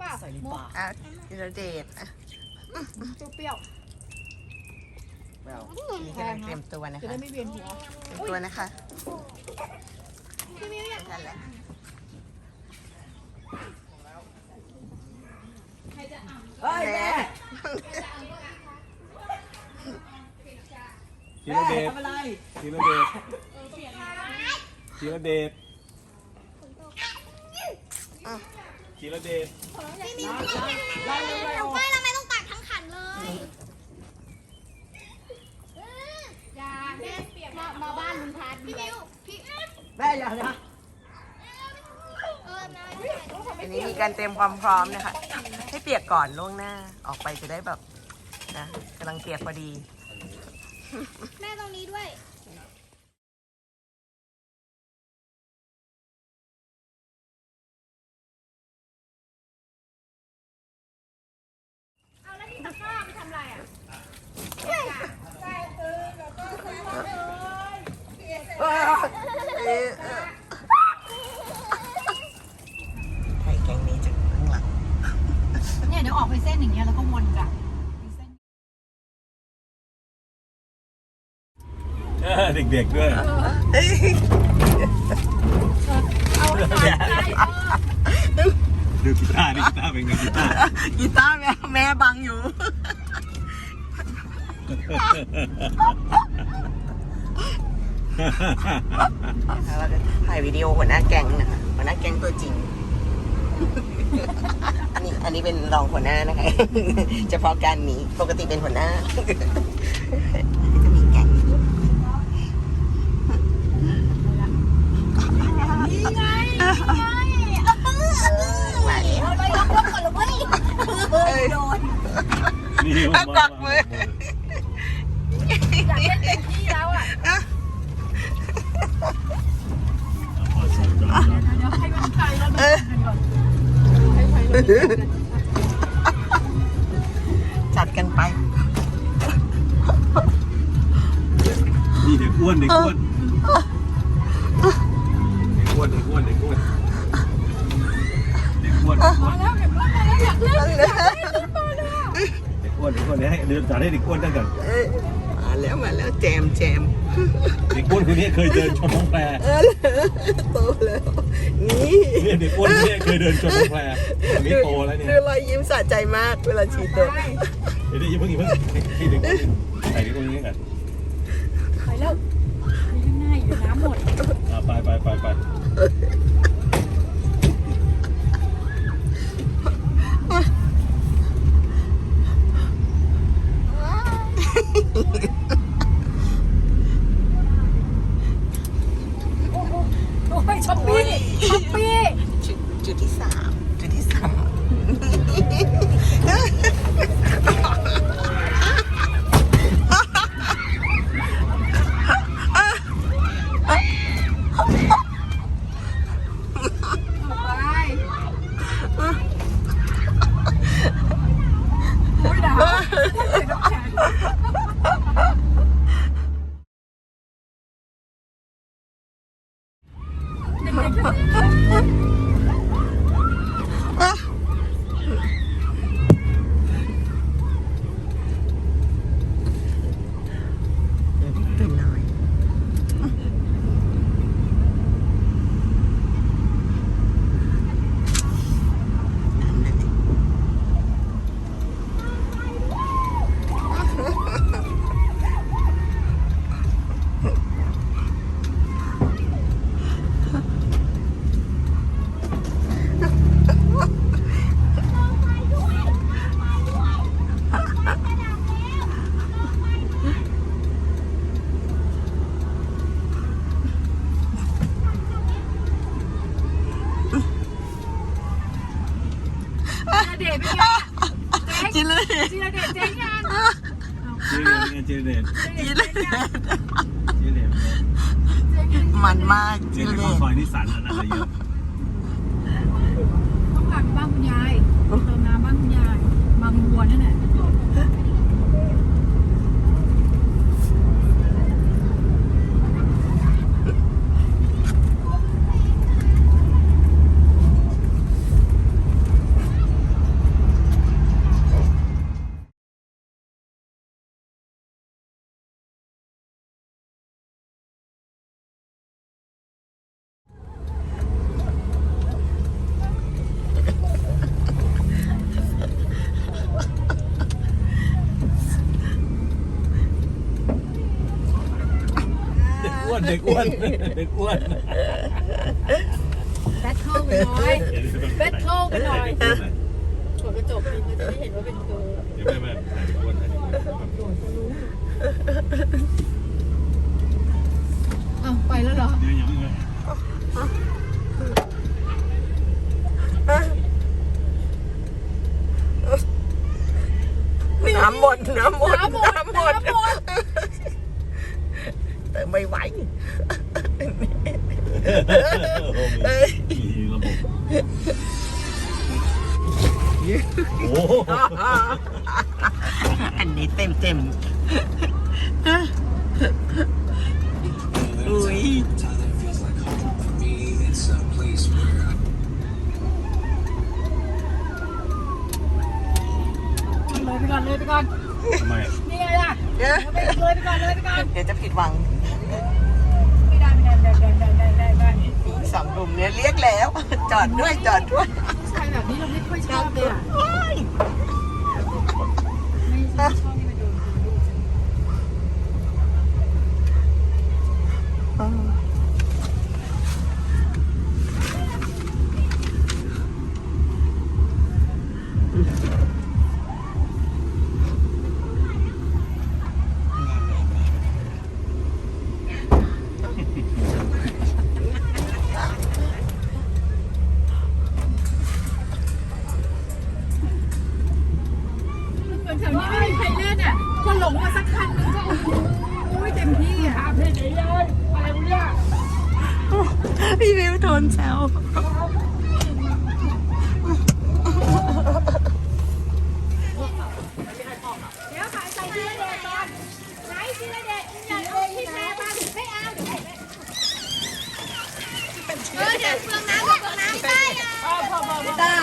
เปล่าใส่ในปากอะธีรเดชอะเปรี้ยวไม่เอานี่กำลังเตรียมตัวนะๆจะคะได้ไม่เวียนหัวเตรียมตัวนะคะพี่มิวอยากนั่นแหละเฮ้ยแม่ธีแม่รเดชทำอะไรธีรเดช ธีรเดชธีรเดชไล่เลยไล่ออกไม่ทำไมต้องตักทั้งขันเลยยาแม่เปียกมามาบ้านลุงพันพี่มิวพี่แม่อย่านะเออนะอันนี้มีการเตรียมความพร้อมนะคะ ให้เปียกก่อนล่วงหน้า ออกไปจะได้แบบนะกำลังเปียกพอดี แม่ตรงนี้ด้วย เอาแล้วที่ตะกร้าไปทำอะไรอะ เออถ่ายแกงนี้จากข้างหลัง เนี่ยเดี๋ยวออกไปเส้นอย่างเงี้ยแล้วก็วนกลับ เออเด็กๆด้วยเอาให้ทันใช่เออดูกีตาร์นี่กีตาร์เป็นไงกีตาร์กีตาร์แม่แม่บังอยู่เราจะถ่ายวิดีโอหัวหน้าแก๊งนะคะหัวหน้าแก๊งตัวจริง อันนี้อันนี้เป็นรองหัวหน้านะคะ เฉพาะการนี้ปกติเป็นหัวหน้า จะมีแก๊ง นี่ไง นี่ไงไหน เอาเลยยกยกก่อนเลยเว้ยเอ้ยากวักมืออยากเล่นเต็มที่แล้วอะพอสอนก่อนเดี๋ยวให้มันใครแล้วดูกันก่อนให้ใครแล้วดูกันจัดกันไป นี่เด็กอ้วนเด็กอ้วน อ้วนเดี๋ยวให้เดินจัดให้เด็กอ้วนตั้งก่อนเอ้ยมาแล้วมาแล้วแจมแจมเด็กอ้วนคนนี้เคยเดินชนน้องแพรเออโตแล้วนี่เนี่ยเด็กอ้วนคนนี้เคยเดินชนน้องแพรอันนี้โตแล้วเนี่ยดูรอยยิ้มสะใจมากเวลาฉีดตัวเดี๋ยวอย่าเพิ่งอย่าเพิ่งให้เด็กอ้วนใส่เด็กอ้วนนี้ก่อนไปแล้วมีข้างหน้าอยู่น้ำหมดอะไปไปไปไป โอ้ยช้อปปี้ช้อปปี้ จุดจุดที่สามจุดที่สาม ไปโอ้ยดาวใส่น้ำแข็ง ตื่ จิเลยจีรเดชเจ๊งยังเจเดนเจเดชจิเลเดชมันมากจิเดนเลเข้ายซอยนิสันอะไรเยอะ ต้องพาไปบ้านคุณยายเติมน้ำบ้านคุณยายบางบัวนั่นแหละ เด็กอ้วนเด็กอ้วนแบทเทิลไปหน่อยแบทเทิลไปหน่อยเปิดกระจกนี่มันจะได้เห็นว่าเป็นเธอ เดี๋ยวไม่ไม่เด็กอ้วนเด็กอ้วน อ้าวไปแล้วเหรอ เดี๋ยวยังไม่ น้ำหมดน้ำหมด น้ำหมด น้ำหมด น้ำหมด แต่ไม่ไหว เอ้ยมีระบบ โอ้โหอันนี้เต็มเต็มอุ้ยเลยไปก่อนเลยไปก่อนทำไมนี่ไงล่ะเดี๋ยวเลยไปก่อนเลยไปก่อนเดี๋ยวจะผิดหวังไม่ได้ไม่ได้ไม่ได้ไม่ได้ไม่ได้ไม่ได้อีกสองกลุ่มเนี่ยเรียกแล้ว จอดด้วยจอดด้วยผู้ ชายแบบนี้เราไม่ค่อยชอบเลยอะไม่ชอบ เล่นอะคนหลงมาสักคันนึงก็โอ้โหเต็มที่อะเพลงไหนเลยอะไรเนี่ยพี่วิวโดนแซวเดี๋ยวขายใส่ทีละเด็ดก่อนไหนทีละเด็ดอยากเอาที่แพ้บ้างไม่เอาเดี๋ยวเออเดี๋ยวเปลืองน้ำเปลืองน้ำได้อะพอพอพอพอตา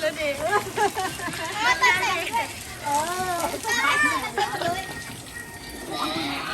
แล้วดีเออแต่เด็กเออ Thank you.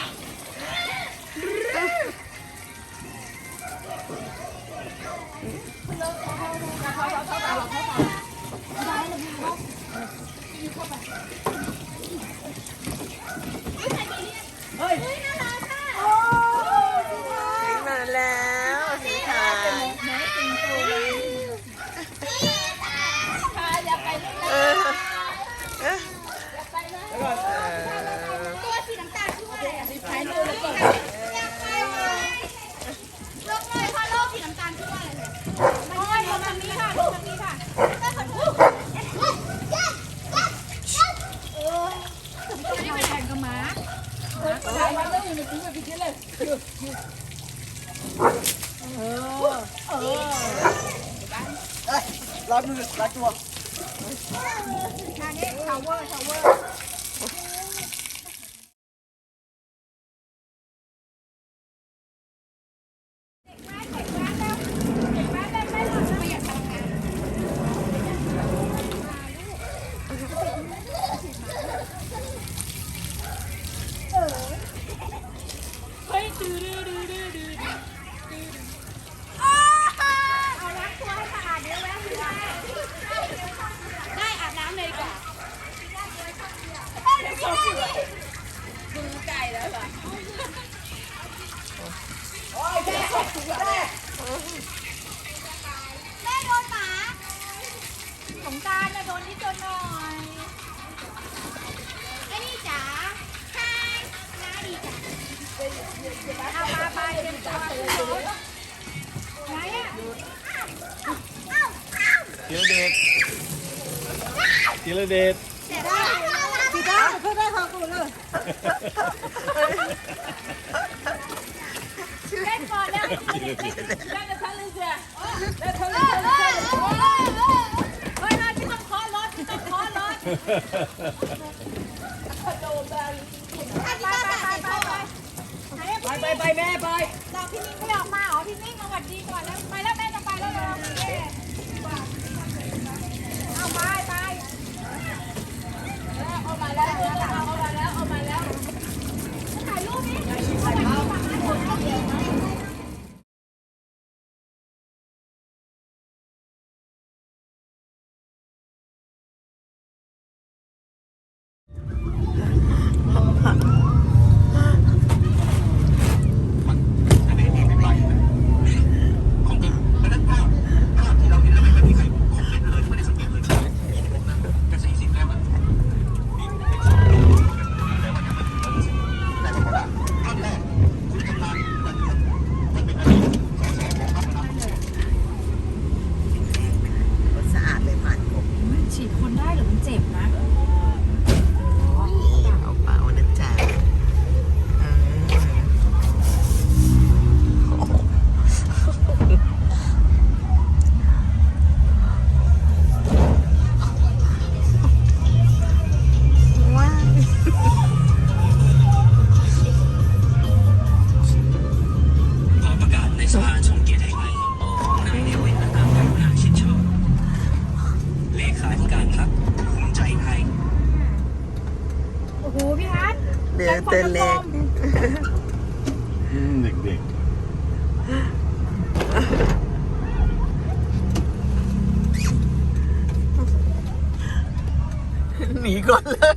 จรเดชเจรเดชเดี๋ยวได้พี่ได้เพื่อได้พอกูเลยเล่นก่อนแล้วเล่นกับฉันเลยเสียเล่นเธอเล่นเธอเล่นเธอเฮ้ยไม่ต้องเคาะรถไม่ต้องเคาะรถไปไปไปไปไป ไปไปไปแม่ไปรอพี่นิ่งไม่ออกมาเหรอพี่นิ่งมาหวัดดีก่อนแล้วไปแล้วแม่จะไปแล้วเราเอาไปไปเอามาแล้วเอา